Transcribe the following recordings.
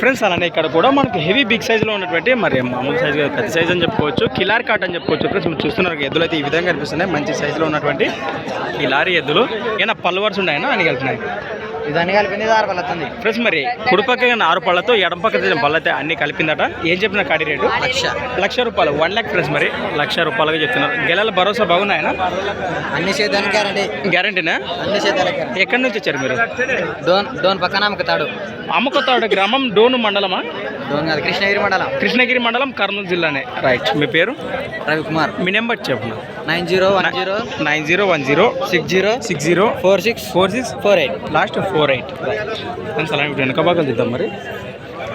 Friends అలానే ఇక్కడ కూడా మనకి హెవీ బిగ్ సైజ్లో ఉన్నటువంటి మరి మామూలు సైజ్ కాదు, పెద్ద సైజ్ అని చెప్పుకోవచ్చు. కిలార్ కాట్ అని చెప్పుకోవచ్చు. ఫ్రెండ్స్ మీరు చూస్తున్నారు ఎద్దులు అయితే ఈ విధంగా కనిపిస్తున్నాయి. మంచి సైజులో ఉన్నటువంటి కిలారి ఎద్దులు. ఏమైనా పల్వర్స్ వరుస ఉన్నాయన్నా అని వెళ్తున్నాయి ఇదన్నీ కలిపింది ఆరు పళ్ళు వస్తుంది ఫ్రెండ్స్ మరి కుడి పక్కన ఆరు పళ్ళతో ఎడం పక్క పళ్ళు అయితే అన్ని కలిపిందట. ఏం చెప్పిన కాడి రేటు? లక్ష. లక్ష రూపాయలు. వన్ ల్యాక్ ఫ్రెండ్స్ మరి లక్ష రూపాయలుగా చెప్తున్నారు. గెలల భరోసా బాగున్నాయనా అన్ని? సేద్యానికి గ్యారంటీ గ్యారంటీనా అన్ని guarantee. ఎక్కడి నుంచి వచ్చారు మీరు? డోన్ డోన్ పక్కన అమ్ముకుతాడు. అమ్మకొత్తాడు గ్రామం డోను మండలమా? కృష్ణగిరి మండలం కృష్ణగిరి మండలం కర్నూలు జిల్లానే. రైట్ మీ పేరు? రవికుమార్. మీ నెంబర్ చెప్పు nine zero one zero. Nine zero one zero. Six zero. Six zero. Four six. Four six. Four eight. Last four eight. Friends అలా ఇప్పుడు వెనక భాగం చూద్దాం మరి.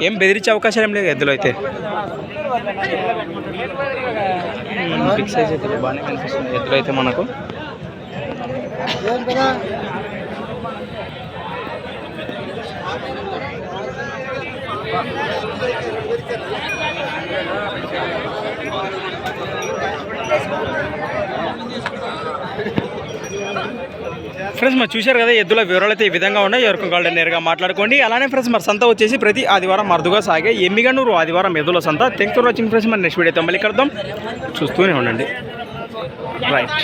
ఏం బెదిరించే అవకాశం ఏం లేదు ఎద్దులో అయితే. బిగ్ సైజ్ అయితే బాగానే కనిపిస్తుంది ఎద్దులో అయితే మనకు. ఫ్రెండ్స్ మరి చూశారు కదా ఎద్దుల వివరాలు అయితే ఈ విధంగా ఉన్నాయి. ఎవరికి కావాలంటే నేరుగా మాట్లాడుకోండి. అలానే ఫ్రెండ్స్ మరి సంత వచ్చేసి ప్రతి ఆదివారం అరుదుగా సాగే ఎమ్మిగనూరు ఆదివారం ఎద్దుల సంత. థ్యాంక్స్ ఫర్ వాచింగ్ ఫ్రెండ్స్ మరి నెక్స్ట్ వీడియో అయితే మళ్ళీ కడతాం చూస్తూనే ఉండండి. రైట్